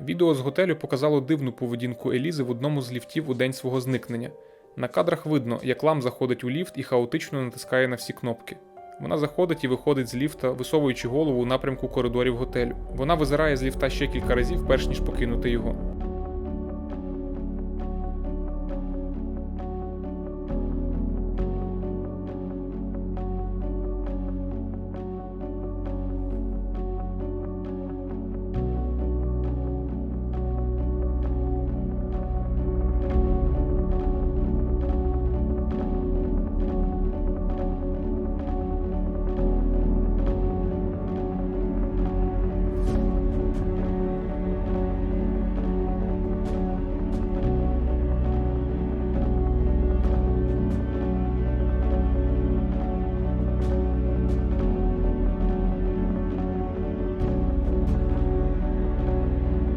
Відео з готелю показало дивну поведінку Елізи в одному з ліфтів у день свого зникнення. На кадрах видно, як лам заходить у ліфт і хаотично натискає на всі кнопки. Вона заходить і виходить з ліфта, висовуючи голову у напрямку коридорів готелю. Вона визирає з ліфта ще кілька разів, перш ніж покинути його.